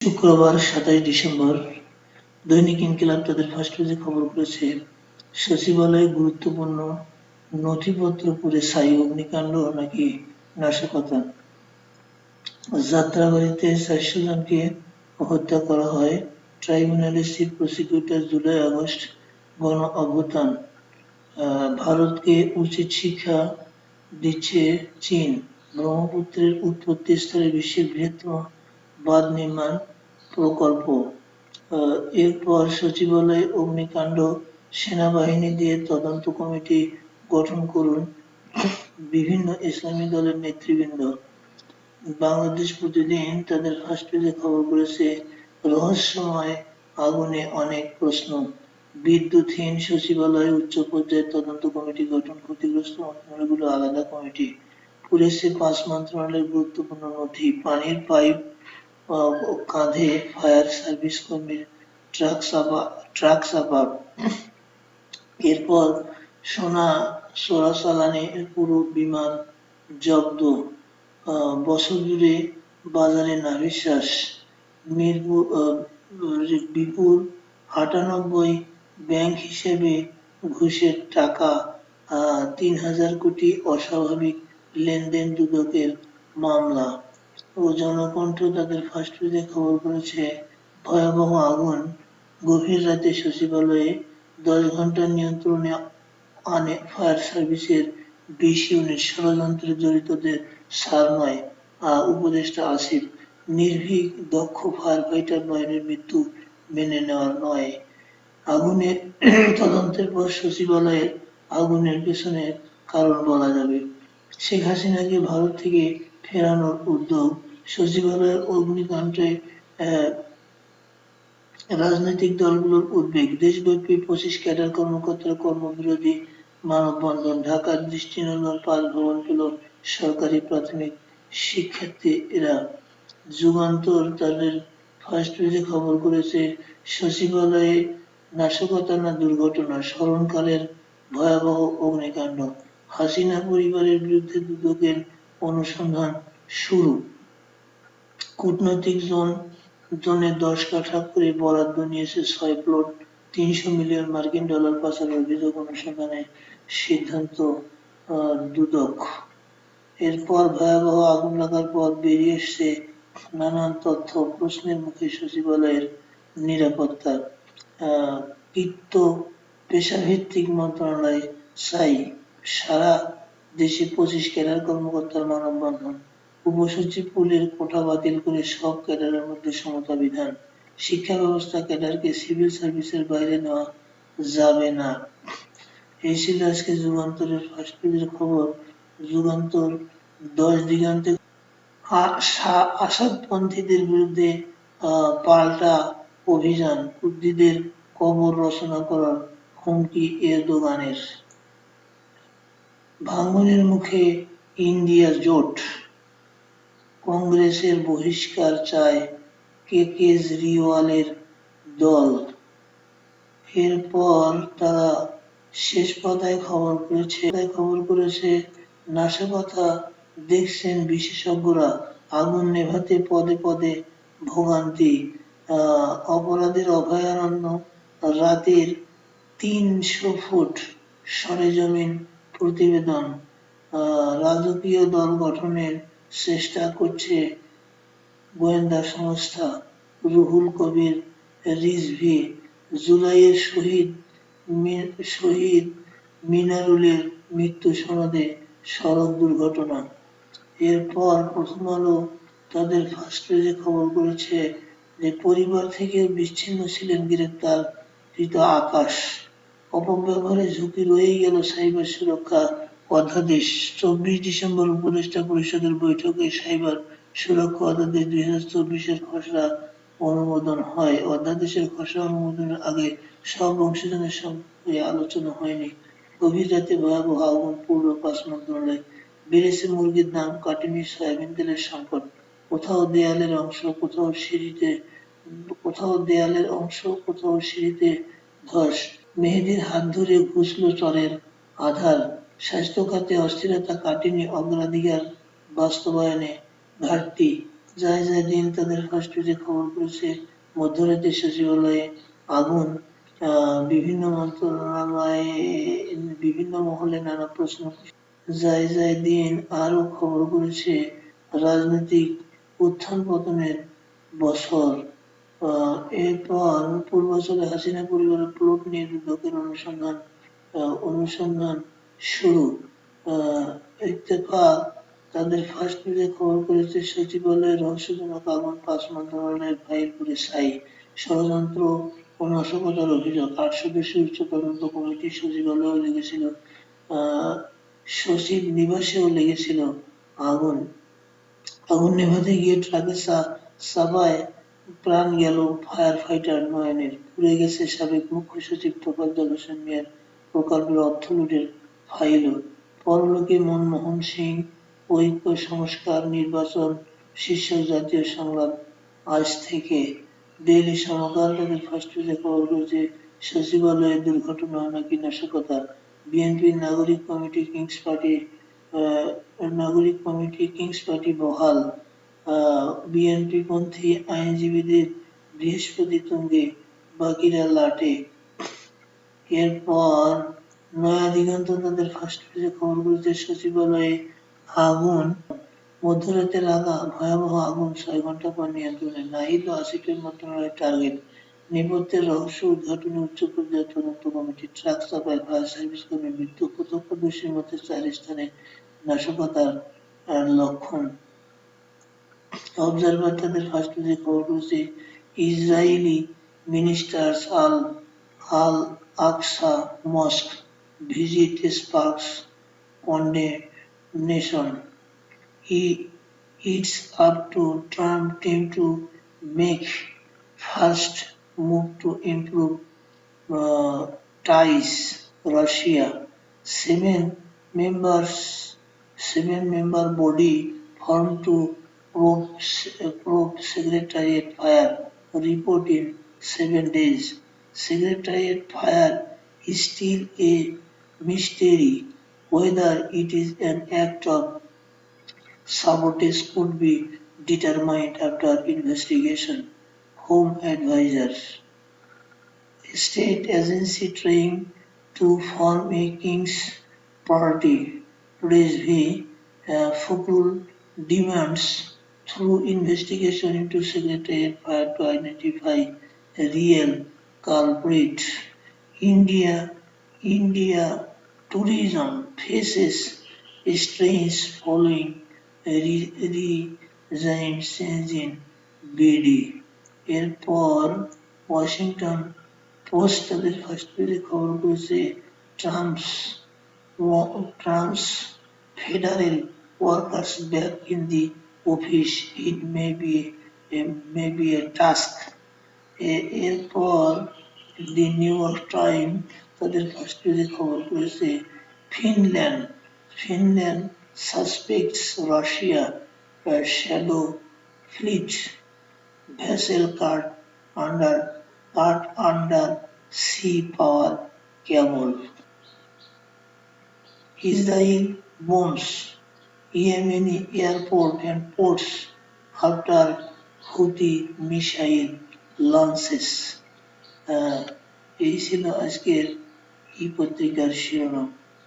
শুক্রবার সাতাশ ডিসেম্বর দৈনিক ইনকিলাব তাদের ফার্স্ট পেজে খবর করেছে। সচিবালয়ে গুরুত্বপূর্ণ নথিপত্র পুড়ে ছাই অগ্নিকাণ্ড নাকি নাশকতা? যাত্রাবাড়িতে চারশো জনকে হত্যা করা হয়। ট্রাইব্যুনালের চিফ প্রসিকিউটর জুলাই আগস্ট গণ অভ্যুত্থান। ভারতকে উচিত শিক্ষা দিচ্ছে চীন। ব্রহ্মপুত্রের উৎপত্তি স্থলে বিশ্বের বৃহত্তম বাঁধ নির্মাণ প্রকল্প। এরপর সচিবালয়ে অগ্নিকাণ্ড, সেনাবাহিনী দিয়ে তদন্ত কমিটি গঠন করুন। বিভিন্ন ইসলামী দলের নেতৃবৃন্দ। বাংলাদেশ প্রতিদিন তাদের পেজে খবর করেছে, রহস্যময় আগুনে অনেক প্রশ্ন। বিদ্যুৎহীন সচিবালয়, উচ্চ পর্যায়ের তদন্ত কমিটি গঠন, ক্ষতিগ্রস্ত মন্ত্রণালয়গুলো আলাদা কমিটি। পুলিশে পাঁচ মন্ত্রণালয়ের গুরুত্বপূর্ণ নথি, পানির পাইপ কাঁধে ফায়ার সার্ভিস কর্মীর ট্রাক চাপা ট্রাক চাপা এরপর সোনা চোরাচালানে পুরো বিমান জব্দ। বছর জুড়ে বাজারে নাভিশ্বাস মিরপুর বিপুল আটানব্বই ব্যাংক হিসেবে ঘুষের টাকা। তিন হাজার কোটি অস্বাভাবিক লেনদেন দুদকের মামলা। ও জনকণ্ঠ তাদের ফার্স্ট পেজে খবর করেছে। ভয়াবহ আগুন। গভীর রাতে সচিবালয়ে দশ ঘণ্টা নিয়ন্ত্রণে আনে ফায়ার সার্ভিসের বিশ ইউনিট ষড়যন্ত্রে জড়িতদের সার নয় উপদেষ্টা আসিফ, নির্ভীক, দক্ষ ফায়ার ফাইটার বাহিনীর মৃত্যু মেনে নেওয়ার নয়। আগুনের তদন্তের পর সচিবালয়ের আগুনের পেছনের কারণ বলা যাবে। শেখ হাসিনাকে ভারত থেকে ফেরানোর উদ্যোগ সচিবালয়ের অগ্নিকাণ্ডে রাজনৈতিক দলগুলোর উদ্বেগ। দেশব্যাপী পঁচিশ ক্যাডার কর্মকর্তার কর্মবিরোধী মানববন্ধন। ঢাকার দৃষ্টিনন্দন পাঁচ ভবন পেল সরকারি প্রাথমিক শিক্ষার্থীরা। যুগান্তর তাদের ফার্স্ট পেজে খবর করেছে, সচিবালয়ে নাশকতা না দুর্ঘটনা, স্মরণকালের ভয়াবহ অগ্নিকাণ্ড। হাসিনা পরিবারের বিরুদ্ধে দুদকের অনুসন্ধান শুরু। কূটনৈতিক জোন জোনে দশ কাঠা করে বরাদ্দ নিয়েছে ছয় প্লট তিনশো মিলিয়ন মার্কিন ডলার পাচারের অভিযোগ অনুসন্ধানে সিদ্ধান্ত দুদক। এরপর ভয়াবহ আগুন লাগার পর বেরিয়ে এসছে নানান তথ্য প্রশ্নের মুখে সচিবালয়ের নিরাপত্তা আহ, পেশাভিত্তিক মন্ত্রণালয় চাই সারা দেশে পঁচিশ ক্যাডার কর্মকর্তার মানববন্ধন। উপসচিব পুলের কোটা বাতিল করে সব ক্যাডারের মধ্যে সমতা বিধান। শিক্ষা ব্যবস্থা ক্যাডারকে সিভিল সার্ভিসের বাইরে নেওয়া যাবে না। এই ছিল আজকে যুগান্তরের ফার্স্ট পেজের খবর। যুগান্তর দশ দিগান্তে আসাদপন্থীদের বিরুদ্ধে পাল্টা অভিযান। কুর্দিদের কবর রচনা করার হুমকি এরদোগানের। ভাঙনের মুখে ইন্ডিয়া জোট। কংগ্রেসের বহিষ্কার চায় কে কেজরিওয়ালের দল। এরপর তারা শেষ পাতায় খবর করেছে খবর করেছে নাশকতা দেখছেন বিশেষজ্ঞরা, আগুন নেভাতে পদে পদে ভোগান্তি অপরাধের অভয়ারণ্য রাতের তিনশো ফুট সরেজমিন প্রতিবেদন। রাজকীয় দল গঠনের চেষ্টা করছে গোয়েন্দা সংস্থা রুহুল কবির রিজভি, জুলাইয়ের শহীদ শহীদ মিনারুলের মৃত্যু সনদে সড়ক দুর্ঘটনা। এরপর প্রথম আলো তাদের ফার্স্ট পেজে খবর করেছে যে পরিবার থেকে বিচ্ছিন্ন ছিলেন গ্রেপ্তার আকাশ। অপব্যবহারে ঝুঁকি রয়েই গেল সাইবার সুরক্ষা অধ্যাদেশ, চব্বিশ ডিসেম্বর উপদেষ্টা পরিষদের বৈঠকে সাইবার সুরক্ষা অধ্যাদেশ দুই হাজার চব্বিশের খসড়া অনুমোদন হয়। অধ্যাদেশের খসড়া অনুমোদনের আগে সব অংশীদারের সঙ্গে আলোচনা হয়নি। গভীর রাতে ভয়াবহ আগুন পূর্ব পাঁচ মন্ত্রণালয়। বেড়েছে মুরগির দাম, কাটেনি সয়াবিন তেলের সংকট। কোথাও দেয়ালের অংশ, কোথাও সিঁড়িতে, কোথাও দেয়ালের অংশ, কোথাও সিঁড়িতে ধস। মেহেদির হাত ধরে ঘুষলো চরের আধার। স্বাস্থ্য খাতে অস্থিরতা কাটেনি অগ্রাধিকার বাস্তবায়নে ঘাটতি। যায় যায় দিন তাদের পেজে খবর করেছে মধ্যরাতে সচিবালয়ে আগুন। বিভিন্ন মন্ত্রণালয়ে, বিভিন্ন মহলে নানা প্রশ্ন যায় যায় দিন আরও খবর করেছে রাজনৈতিক উত্থান পতনের বছর এরপর পূর্বাচলে হাসিনা পরিবারের প্লট নিয়ে অনুসন্ধান অনুসন্ধান শুরু। ইত্তেফাক তাদের খবর করেছে রহস্যজনক আগুন পাঁচ মন্ত্রণালয়ের সাই। ষড়যন্ত্র ও নাশকতার অভিযোগ। আট সদস্যের উচ্চ তদন্ত লেগেছিল। সচিব নিবাসেও লেগেছিল আগুন আগুন নেভাতে গিয়ে ট্রাকে চাপায় প্রাণ গেল ফায়ার ফাইটার নয়নের। পুড়ে গেছে সাবেক মুখ্য সচিব তোফাজ্জল হোসেন মিয়ার প্রকল্পের অর্থ লুটের ফাইলও পরলোকে মনমোহন সিং, ঐক্য সংস্কার নির্বাচন শীর্ষক জাতীয় সংলাপ। আজ থেকে ডেইলি সমকাল তাদের ফার্স্ট পেজে খবর করেছে, সচিবালয়ে দুর্ঘটনা নাকি নাশকতা। বিএনপির নাগরিক কমিটি কিংস পার্টি নাগরিক কমিটি কিংস পার্টি বহাল। বিএনপি পন্থী আইনজীবীদের বৃহস্পতি তুঙ্গে বাকিরা লাটে। এরপর নয়া দিগন্ত তাদের ফার্স্ট পেজে খবর করেছে সচিবালয়ে আগুন মধ্যরাতে লাগা ভয়াবহ আগুন ছয় ঘণ্টা পর নিয়ন্ত্রণে। নাহিদ ও আসিফের মন্ত্রণালয়ের টার্গেট নেপথ্যের রহস্য উদ্ঘাটনে উচ্চ পর্যায়ের তদন্ত কমিটি। ট্রাক চাপায় ফায়ার সার্ভিস কর্মী মৃত্যু। প্রত্যক্ষদর্শীর মধ্যে চার স্থানে নাশকতার লক্ষণ। অবজারভার তাদের ফার্স্ট পেজে খবর করেছে Israeli minister's al al Aqsa mosque. visit sparks condemnation. He, it's up to Trump team to make first move to improve uh, ties Russia. Seven members, seven member body formed to probe, probe secretariat fire. Report in seven days. Secretariat fire is still a mystery whether it is an act of sabotage could be determined after investigation. Home advisor. State agency trying to form a king's party. Today's V. Uh, demands through investigation into secretariat fire to identify a real culprit. India, India Tourism faces a strange following change in BD. Airport Washington Post first hospital की खबरों Trump's Trump's federal workers back in the office it may be a, may be a task airport the new york times তাদের পেজে খবর করেছে Finland Finland suspects Russia shadow fleet cut under cut under sea power cable. Israel bombs Yemeni airport and ports after Houthi missile launches. Ah, এই ছিল আজকের hipotecarщину